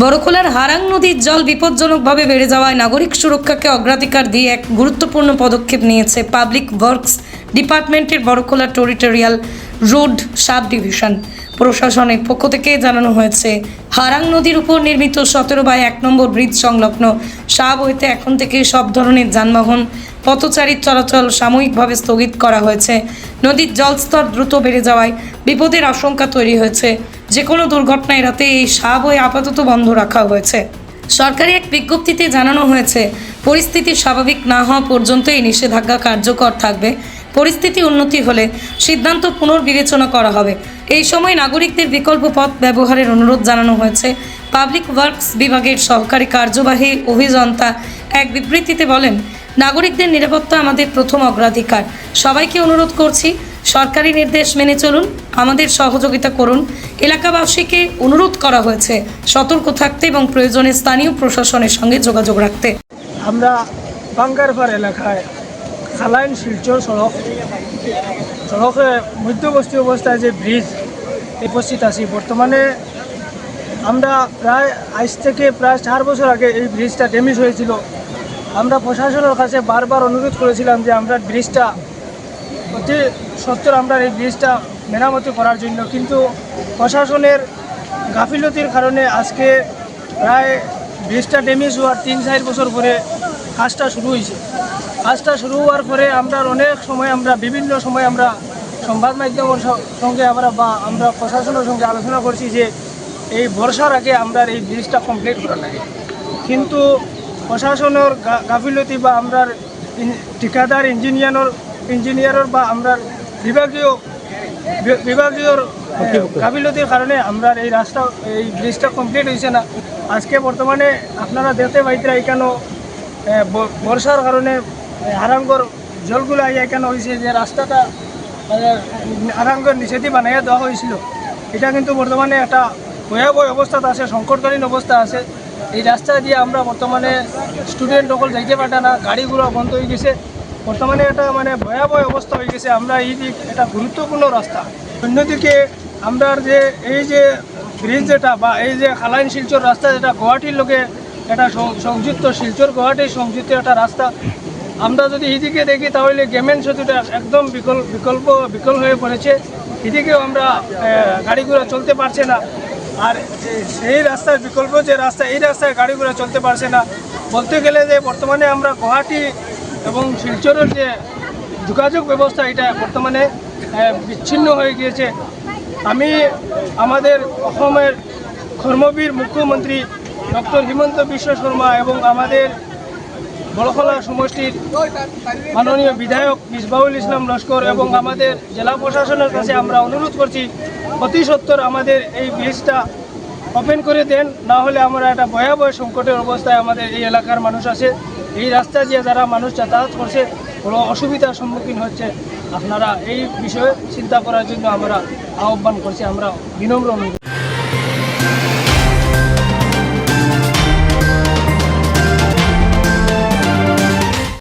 বড়খোলার হারাং নদীর জল বিপজ্জনকভাবে বেড়ে যাওয়ায় নাগরিক সুরক্ষাকে অগ্রাধিকার দিয়ে এক গুরুত্বপূর্ণ পদক্ষেপ নিয়েছে পাবলিক ওয়ার্কস ডিপার্টমেন্টের Borkhola territorial road sub division. প্রশাসনের পক্ষ থেকে জানানো হয়েছে, হারাং নদীর উপর নির্মিত সতেরো বাই এক নম্বর ব্রিজ সংলগ্ন সাব হইতে এখন থেকে সব ধরনের যানবাহন, পথচারীর চলাচল সাময়িকভাবে স্থগিত করা হয়েছে। নদীর জলস্তর দ্রুত বেড়ে যাওয়ায় বিপদের আশঙ্কা তৈরি হয়েছে। যে কোনো দুর্ঘটনা এড়াতে এই সাবওয়ে আপাতত বন্ধ রাখা হয়েছে। সরকারি এক বিজ্ঞপ্তিতে জানানো হয়েছে, পরিস্থিতি স্বাভাবিক না হওয়া পর্যন্ত এই নিষেধাজ্ঞা কার্যকর থাকবে। পরিস্থিতি উন্নতি হলে সিদ্ধান্ত পুনর্বিবেচনা করা হবে। এই সময় নাগরিকদের বিকল্প পথ ব্যবহারের অনুরোধ জানানো হয়েছে। পাবলিক ওয়ার্কস বিভাগের সহকারী কার্যবাহী অভিযন্তা এক বিবৃতিতে বলেন, নাগরিকদের নিরাপত্তা আমাদের প্রথম অগ্রাধিকার। সবাইকে অনুরোধ করছি সরকারি নির্দেশ মেনে চলুন, আমাদের সহযোগিতা করুন। এলাকাবাসীকে অনুরোধ করা হয়েছে সতর্ক থাকতে এবং প্রয়োজনে স্থানীয় প্রশাসনের সঙ্গে যোগাযোগ রাখতে। আমরা বাঙ্গারপাড় এলাকায় খালাইন শিলচর সড়ক, সড়কে মধ্যবর্তী অবস্থায় যে ব্রিজ উপস্থিত আছি। বর্তমানে আমরা প্রায় আজ থেকে প্রায় চার বছর আগে এই ব্রিজটা ড্যামেজ হয়েছিল। আমরা প্রশাসনের কাছে বারবার অনুরোধ করেছিলাম যে আমরা ব্রিজটা অতি সত্তর আমরা এই ব্রিজটা মেরামতি করার জন্য। কিন্তু প্রশাসনের গাফিলতির কারণে আজকে প্রায় ব্রিজটা ড্যামেজ হওয়ার তিন চার বছর পরে কাজটা শুরু হয়েছে। কাজটা শুরু হওয়ার পরে আমরা অনেক সময় আমরা বিভিন্ন সময় আমরা সংবাদ মাধ্যমের সঙ্গে আমরা বা আমরা প্রশাসনের সঙ্গে আলোচনা করছি যে এই বর্ষার আগে আমরা এই ব্রিজটা কমপ্লিট করা লাগে। কিন্তু প্রশাসনের গাফিলতি বা আমরা ঠিকাদার ইঞ্জিনিয়ারের ইঞ্জিনিয়ারের বা আমরা বিভাগীয় বিভাগীয় গাফিলতির কারণে আমরা এই রাস্তা এই ব্রিজটা কমপ্লিট হয়েছে না। আজকে বর্তমানে আপনারা দেখতে পাইতরা এখানেও ব- বর্ষার কারণে হারাঙ্গর জলগুলো এখানে হয়েছে যে রাস্তাটা হারাঙ্গর নিষেধি বানাইয়া দেওয়া হয়েছিল। এটা কিন্তু বর্তমানে একটা ভয়াবহ অবস্থাতে আছে সংকটকালীন অবস্থা আছে। এই রাস্তা দিয়ে আমরা বর্তমানে স্টুডেন্ট সকল যাইতে পারটা না গাড়িগুলো বন্ধ হয়ে গেছে। বর্তমানে একটা মানে ভয়াবহ অবস্থা হয়ে গেছে। আমরা এই দিক একটা গুরুত্বপূর্ণ রাস্তা। অন্যদিকে আমরা যে, এই যে ব্রিজ যেটা বা এই যে খালাইন শিলচর রাস্তা যেটা গুয়াহাটির লোকে এটা সংযুক্ত, শিলচর গুয়াহাটির সংযুক্ত একটা রাস্তা। আমরা যদি এদিকে দেখি তাহলে গেমেন সেতুটা একদম বিকল্প বিকল্প, বিকল হয়ে পড়েছে। এদিকেও আমরা গাড়িগুলো চলতে পারছে না। আর সেই রাস্তার বিকল্প যে রাস্তা, এই রাস্তায় গাড়িগুলো চলতে পারছে না। বলতে গেলে যে বর্তমানে আমরা গুয়াহাটি এবং শিলচরের যে যোগাযোগ ব্যবস্থা, এটা বর্তমানে বিচ্ছিন্ন হয়ে গিয়েছে। আমি আমাদের অসমের কর্মবীর মুখ্যমন্ত্রী ডক্টর হিমন্ত বিশ্ব শর্মা এবং আমাদের বড়খলা সমষ্টির মাননীয় বিধায়ক মিসবাউল ইসলাম লস্কর এবং আমাদের জেলা প্রশাসনের কাছে আমরা অনুরোধ করছি, অতি সত্বর আমাদের এই ব্রিজটা ওপেন করে দেন। না হলে আমরা একটা ভয়াবহ সংকটের অবস্থায় আমাদের এই এলাকার মানুষ আছে। এই রাস্তা দিয়ে যারা মানুষ যাতায়াত করছে, কোনো অসুবিধার সম্মুখীন হচ্ছে, আপনারা এই বিষয়ে চিন্তা করার জন্য আমরা আহ্বান করছি, আমরা বিনম্র অনুরোধ।